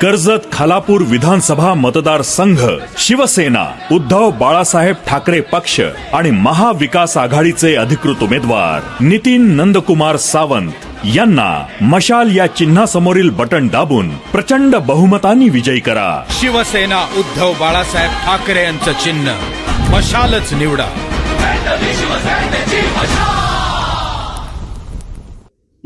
कर्जत खालापूर विधानसभा मतदारसंघ शिवसेना उद्धव बाळासाहेब ठाकरे पक्ष आणि महाविकास आघाडीचे अधिकृत उमेदवार नितीन नंदकुमार सावंत यांना मशाल या चिन्हासमोरील बटन दाबून प्रचंड बहुमतानी विजयी करा. शिवसेना उद्धव बाळासाहेब ठाकरे यांचं चिन्ह. मशालच निवडा.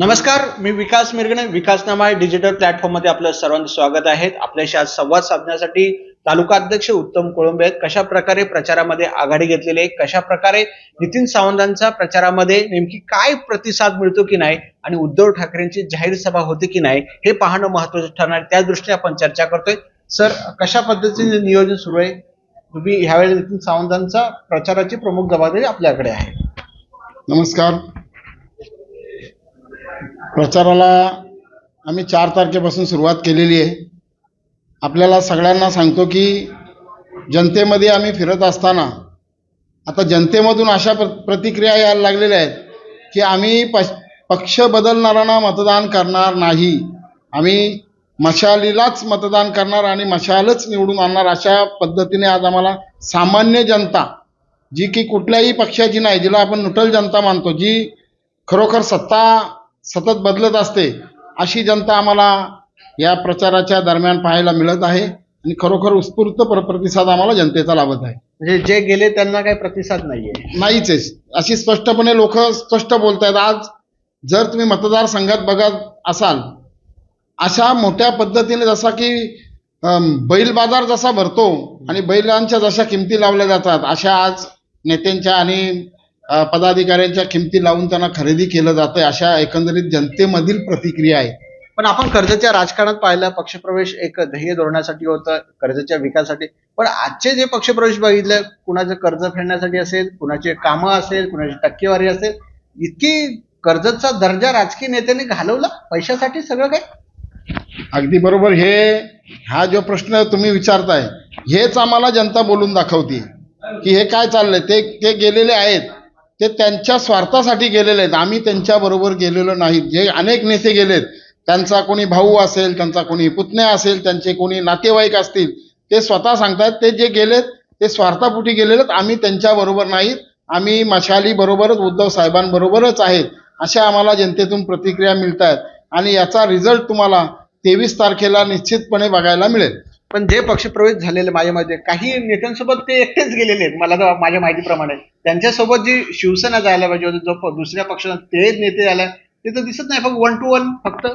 नमस्कार मी विकास मिरगणे विकासनामा या डिजिटल प्लॅटफॉर्ममध्ये आपलं सर्वांचं स्वागत आहे. आपल्याशी आज संवाद साधण्यासाठी तालुका अध्यक्ष उत्तम कोळंबे आहेत. कशा प्रकारे प्रचारामध्ये आघाडी घेतलेली आहे? कशा प्रकारे नितीन सावंतांचा प्रचारामध्ये नेमकी काय प्रतिसाद मिळतो की नाही? आणि उद्धव ठाकरेंची जाहीर सभा होते की नाही? हे पाहणं महत्वाचं ठरणार आहे. त्या दृष्टीने आपण चर्चा करतोय. सर कशा पद्धतीने नियोजन सुरू आहे? तुम्ही ह्यावेळी नितीन सावंतांचा प्रचाराची प्रमुख जबाबदारी आपल्याकडे आहे. नमस्कार. प्रचाराला आम्ही चार तारखेपासून सुरुवात केलेली आहे. आपल्याला सगळ्यांना सांगतो की जनतेमध्ये आम्ही फिरत असताना आता जनतेमधून अशा प्र प्रतिक्रिया यायला लागलेल्या आहेत की आम्ही प पक्ष बदलणाऱ्यांना मतदान करणार नाही. आम्ही मशालीलाच मतदान करणार आणि मशालच निवडून आणणार अशा पद्धतीने आज आम्हाला सामान्य जनता जी की कुठल्याही पक्षाची नाही जिला आपण नुटल जनता मानतो जी खरोखर सत्ता सतत बदलत असते अशी जनता आम्हाला या प्रचाराच्या दरम्यान पाहायला मिळत आहे आणि खरोखर उत्स्फूर्त प्र- प्रतिसाद आम्हाला जनतेचा लाभत आहे. म्हणजे जे गेले त्यांना काही प्रतिसाद नाहीये. नाहीच आहे. अशी स्पष्टपणे लोक स्पष्ट बोलत आहेत आज जर तुम्ही मतदारसंघात बघत असाल अशा मोठ्या पद्धतीने जसा की बैल बाजार जसा भरतो आणि बैलांच्या जशा किमती लावल्या जातात अशा आज नेत्यांच्या आणि पदाधिकाऱ्यांच्या किमती लावून त्यांना खरेदी केलं जातंय अशा एकंदरीत जनतेमधील प्रतिक्रिया आहे. पण आपण कर्जाच्या राजकारणात पाहिलं पक्षप्रवेश एक ध्येय धोरणासाठी होतं कर्जाच्या विकासासाठी. पण आजचे जे पक्षप्रवेश बघितले कुणाचं कर्ज फेडण्यासाठी असेल कुणाचे कामं असेल कुणाची टक्केवारी असेल इतकी कर्जतचा दर्जा राजकीय नेत्यांनी घालवला? पैशासाठी सगळं काय अगदी बरोबर. हे हा जो प्रश्न तुम्ही विचारताय हेच आम्हाला जनता बोलून दाखवते की हे काय चाललंय? ते ते गेलेले आहेत. ते त्यांच्या स्वार्थासाठी गेलेले आहेत. आम्ही त्यांच्याबरोबर गेलेलो नाहीत जे अनेक नेते गेलेत त्यांचा कोणी भाऊ असेल त्यांचा कोणी पुतण्या असेल त्यांचे कोणी नातेवाईक असतील ते स्वतः सांगतात ते जे गेलेत ते स्वार्थापोटी गेलेले आहेत आम्ही त्यांच्याबरोबर नाहीत. आम्ही मशाली बरोबरच उद्धव साहेबांबरोबरच आहेत. अशा आम्हाला जनतेतून प्रतिक्रिया मिळत आहेत आणि याचा रिझल्ट तुम्हाला तेवीस तारखेला निश्चितपणे बघायला मिळेल. पण जे पक्षप्रवेश झालेले माझ्या मते काही नेत्यांसोबत ते एकटेच गेलेले आहेत मला तर माझ्या माहितीप्रमाणे. त्यांच्यासोबत जी शिवसेना जायला पाहिजे होती जो प- दुसऱ्या पक्षात ते नेते आला ते तर दिसत नाही फक्त वन टू वन फक्त.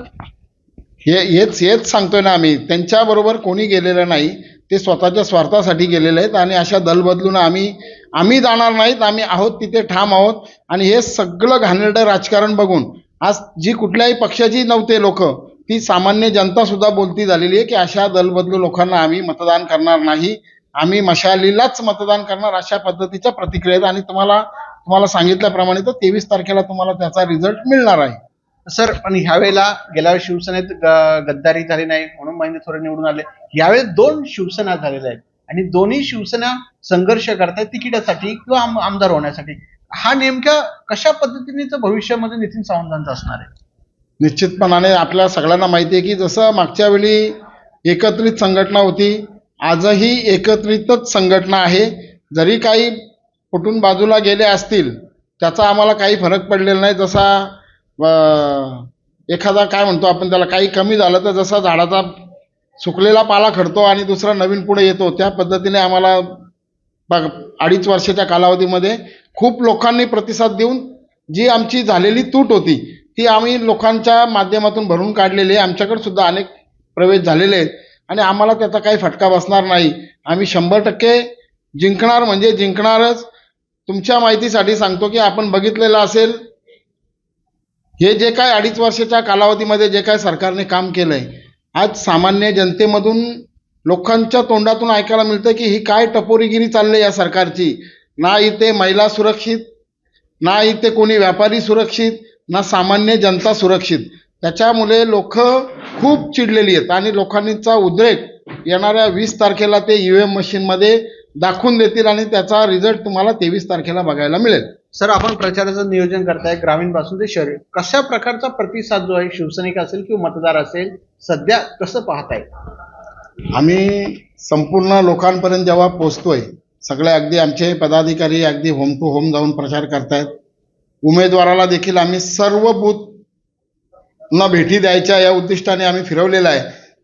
हे हेच हेच सांगतोय ना आम्ही. त्यांच्याबरोबर कोणी गेलेलं नाही ते स्वतःच्या स्वार्थासाठी गेलेले आहेत आणि अशा दल बदलून आम्ही आम्ही जाणार नाहीत आम्ही आहोत तिथे ठाम आहोत. आणि हे सगळं घाणेरडं राजकारण बघून आज जी कुठल्याही पक्षाची नव्हते लोक ती सामान्य जनता सुद्धा बोलती झालेली आहे की अशा दलबदलू लोकांना आम्ही मतदान करणार नाही. आम्ही मशालीलाच मतदान करणार अशा पद्धतीच्या प्रतिक्रिया आहेत. आणि तुम्हाला तुम्हाला सांगितल्याप्रमाणे तर तेवीस तारखेला तुम्हाला त्याचा रिझल्ट मिळणार आहे. सर पण ह्यावेळेला गेल्या वेळी शिवसेनेत गद्दारी झाली नाही म्हणून महिने थोडे निवडून आले. यावेळेस दोन शिवसेना झालेल्या आहेत. आणि दोन्ही शिवसेना संघर्ष करतायत तिकिटासाठी किंवा आम- आमदार होण्यासाठी. हा नेमका कशा पद्धतीने भविष्यामध्ये नितीन सावंतांचा असणार आहे? निश्चितपणाने आपल्या सगळ्यांना माहिती आहे की जसं मागच्या वेळी एकत्रित संघटना होती आजही एकत्रितच संघटना आहे. जरी काही फुटून बाजूला गेले असतील त्याचा आम्हाला काही फरक पडलेला नाही. जसा एखादा काय म्हणतो आपण त्याला काही कमी झालं तर जसा झाडाचा सुकलेला पाला खडतो आणि दुसरा नवीन पुढे येतो त्या पद्धतीने आम्हाला बघ अडीच वर्षाच्या कालावधीमध्ये खूप लोकांनी प्रतिसाद देऊन जी आमची झालेली तूट होती ती आम्ही लोकांच्या माध्यमातून भरून काढलेली आहे. आमच्याकडे सुद्धा अनेक प्रवेश झालेले आहेत. आणि आम्हाला त्याचा काही फटका बसणार नाही. आम्ही शंभर टक्के जिंकणार म्हणजे जिंकणारच. तुमच्या माहितीसाठी सांगतो की आपण बघितलेलं असेल हे जे काय अडीच वर्षाच्या कालावधीमध्ये जे काय सरकारने काम केलंय आज सामान्य जनतेमधून लोकांच्या तोंडातून ऐकायला मिळतं की ही काय टपोरीगिरी चालली या सरकारची. ना इथे महिला सुरक्षित ना इथे कोणी व्यापारी सुरक्षित ना सामान्य जनता सुरक्षित. त्याच्यामुळे लोक खूप चिडलेली आहेत आणि लोकांचा उद्रेक येणाऱ्या वीस तारखेला ते यू एम मशीनमध्ये दाखवून देतील आणि त्याचा रिझल्ट तुम्हाला तेवीस तारखेला बघायला मिळेल. सर आपण प्रचाराचं नियोजन करताय ग्रामीणपासून ते शहरी. कशा प्रकारचा प्रतिसाद जो आहे शिवसैनिक असेल किंवा मतदार असेल सध्या कसं पाहताय? आम्ही संपूर्ण लोकांपर्यंत जेव्हा पोचतोय सगळे अगदी आमचे पदाधिकारी अगदी होम टू होम जाऊन प्रचार करतायत. उमेदवाराला देखील आम्ही सर्व बूथना भेटी द्यायच्या या उद्दिष्टाने आम्ही फिरवलेलं आहे.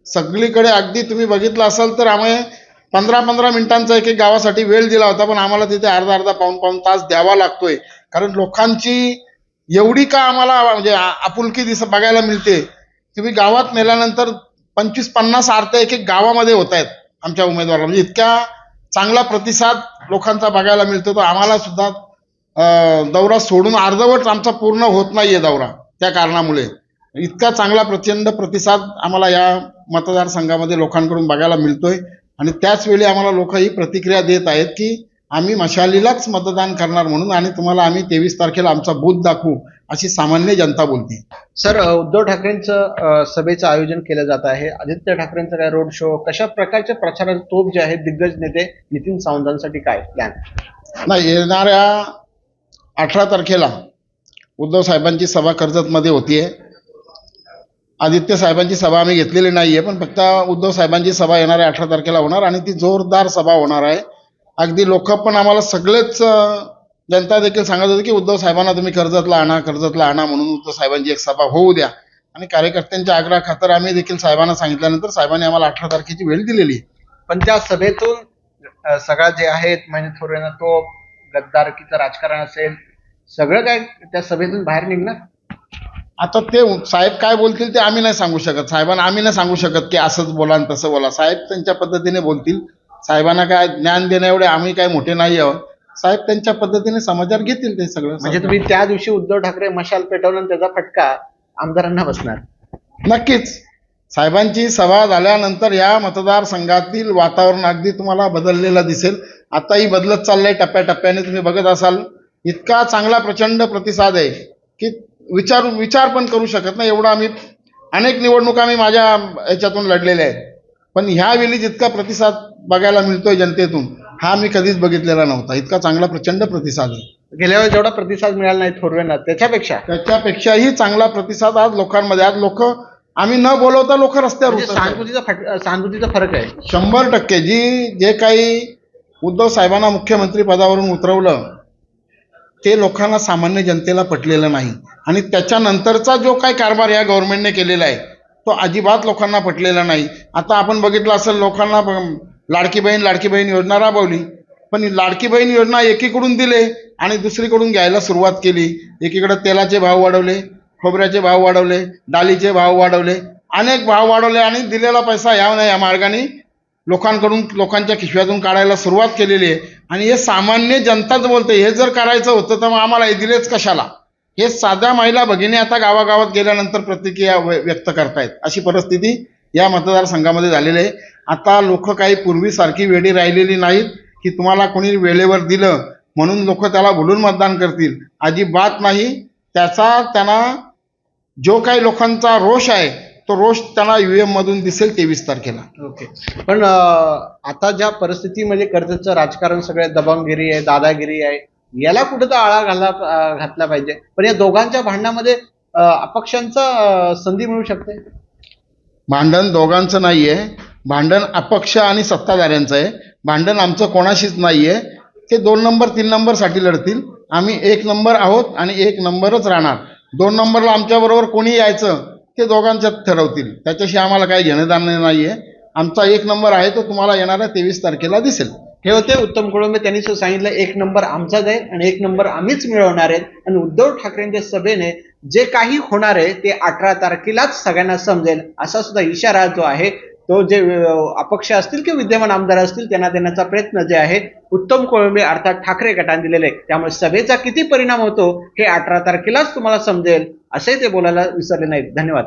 सगळीकडे अगदी तुम्ही बघितलं असाल तर आम्ही पंधरा पंधरा मिनिटांचा एक एक गावासाठी वेळ दिला होता पण आम्हाला तिथे अर्धा अर्धा पाऊन पाऊन तास द्यावा लागतोय. कारण लोकांची एवढी का आम्हाला म्हणजे आपुलकी दिस बघायला मिळते. तुम्ही गावात नेल्यानंतर पंचवीस पन्नास आरत्या एक एक गावामध्ये होत आहेत आमच्या उमेदवाराला. म्हणजे इतक्या चांगला प्रतिसाद लोकांचा बघायला मिळतो. तो आम्हाला सुद्धा दौरा सोडून अर्धवट आमचा पूर्ण होत नाहीये दौरा त्या कारणामुळे. इतका चांगला प्रचंड प्रतिसाद आम्हाला या मतदारसंघामध्ये लोकांकडून बघायला मिळतोय. आणि त्याच वेळी आम्हाला लोक ही प्रतिक्रिया देत आहेत की आम्ही मशालीलाच मतदान करणार म्हणून आणि तुम्हाला आम्ही तेवीस तारखेला आमचा बूथ दाखवू अशी सामान्य जनता बोलते. सर उद्धव ठाकरेंचं सभेचं आयोजन केलं जात आहे. आदित्य ठाकरेंचं काय रोड शो? कशा प्रकारचे प्रचाराचे तोप जे आहेत दिग्गज नेते? नितीन सावंतांसाठी काय प्लॅन नाही येणाऱ्या अठरा तारखेला उद्धव साहेबांची सभा कर्जतमध्ये होतीये. आदित्य साहेबांची सभा आम्ही घेतलेली नाहीये पण फक्त उद्धव साहेबांची सभा येणार आहे अठरा तारखेला होणार आणि ती जोरदार सभा होणार आहे. अगदी लोक पण आम्हाला सगळेच जनता देखील सांगत होती की उद्धव साहेबांना तुम्ही कर्जतला आणा कर्जतला आणा म्हणून उद्धव साहेबांची एक सभा होऊ द्या. आणि कार्यकर्त्यांच्या आग्रह खातर आम्ही देखील साहेबांना सांगितल्यानंतर साहेबांनी आम्हाला अठरा तारखेची वेळ दिलेली पण त्या सभेतून सगळा जे आहेत म्हणजे थोडं तो गद्दारकीचं राजकारण असेल सगळं काय त्या सभेतून बाहेर निघणार? आता ते साहेब काय बोलतील ते आम्ही नाही सांगू शकत. साहेबांना आम्ही नाही सांगू शकत की असंच बोला आणि तसं बोला. साहेब त्यांच्या पद्धतीने बोलतील. साहेबांना काय ज्ञान देण्या एवढे आम्ही काय मोठे नाही आहोत. साहेब त्यांच्या पद्धतीने समाचार घेतील ते सगळं. म्हणजे तुम्ही त्या दिवशी उद्धव ठाकरे मशाल पेटवलं त्याचा फटका आमदारांना बसणार. नक्कीच. साहेबांची सभा झाल्यानंतर या मतदारसंघातील वातावरण अगदी तुम्हाला बदललेलं दिसेल. आताही बदलत चाललंय टप्प्याटप्प्याने तुम्ही बघत असाल. इतका चांगला प्रचंड प्रतिसाद आहे की विचार विचार पण करू शकत नाही. एवढा आम्ही अनेक निवडणुका मी माझ्या याच्यातून लढलेल्या आहेत. पण ह्यावेळी जितका प्रतिसाद बघायला मिळतोय जनतेतून हा मी कधीच बघितलेला नव्हता. इतका चांगला प्रचंड प्रतिसाद आहे. गेल्या वेळेस जेवढा प्रतिसाद मिळाला नाही थोरवेंना त्याच्यापेक्षा? त्याच्यापेक्षाही चांगला प्रतिसाद आज लोकांमध्ये. आज लोक आम्ही न बोलवता लोक रस्त्यावर म्हणजे. सहानुभूतीचा सहानुभूतीचा फरक आहे. शंभर टक्के. जी जे काही उद्धव साहेबांना मुख्यमंत्री पदावरून उतरवलं ते लोकांना सामान्य जनतेला पटलेलं नाही. आणि त्याच्यानंतरचा जो काही कारभार या गव्हर्नमेंटने केलेला आहे तो अजिबात लोकांना पटलेला नाही. आता आपण बघितलं असेल लोकांना लाडकी बहीण लाडकी बहीण योजना राबवली. पण लाडकी बहीण योजना एकीकडून दिले आणि दुसरीकडून घ्यायला सुरुवात केली. एकीकडे तेलाचे भाव वाढवले खोबऱ्याचे भाव वाढवले डाळीचे भाव वाढवले. अनेक भाव वाढवले आणि दिलेला पैसा या नाही या मार्गाने लोकांकडून लोकांच्या खिशव्यातून काढायला सुरुवात केलेली आहे. आणि हे सामान्य जनताच बोलते हे जर करायचं होतं तर मग आम्हाला हे दिलेच कशाला? हे साध्या महिला भगिनी आता गावागावात गेल्यानंतर प्रतिक्रिया व्य- व्यक्त करतायत. अशी परिस्थिती या मतदारसंघामध्ये झालेली आहे. आता लोक काही पूर्वीसारखी वेळी राहिलेली नाहीत की तुम्हाला कोणी वेळेवर दिलं म्हणून लोक त्याला भुलून मतदान करतील. अजिबात नाही. त्याचा त्यांना जो काही लोकांचा रोष आहे तो रोष त्यांना युएम मधून दिसेल तेवीस तारखेला. ओके. पण अं, आता ज्या परिस्थितीमध्ये कर्जतचं राजकारण सगळं दबंगगिरी आहे दादागिरी आहे याला कुठं तर आळा घाला अं, घातला पाहिजे. पण या दोघांच्या भांडणामध्ये अं, अपक्षांचा अं, संधी मिळू शकते? भांडण दोघांचं नाहीये. भांडण अपक्ष आणि सत्ताधाऱ्यांचं आहे. भांडण आमचं कोणाशीच नाहीये. ते दोन नंबर तीन नंबरसाठी लढतील. आम्ही एक नंबर आहोत आणि एक नंबरच राहणार. दोन नंबरला आमच्याबरोबर कोणी यायचं? ते दोघांच्यात ठरवतील. त्याच्याशी आम्हाला काही घेणं देणं आहे आमचा एक नंबर आहे तो तुम्हाला येणाऱ्या तेवीस तारखेला दिसेल. हे होते उत्तम कोळंबे. त्यांनी सांगितलं एक नंबर आमचाच आहे आणि एक नंबर आम्हीच मिळवणार आहेत आणि उद्धव ठाकरेंच्या सभेने जे काही होणार आहे ते अठरा तारखेलाच सगळ्यांना समजेल असा सुद्धा इशारा जो आहे तो जे अपक्ष असतील किंवा विद्यमान आमदार असतील त्यांना देण्याचा प्रयत्न जे आहे उत्तम कोळंबे अर्थात ठाकरे गटाने दिलेले आहे त्यामुळे सभेचा किती परिणाम होतो हे अठरा तारखेलाच तुम्हाला समजेल. असे ते बोलायला विसरले नाहीत. धन्यवाद.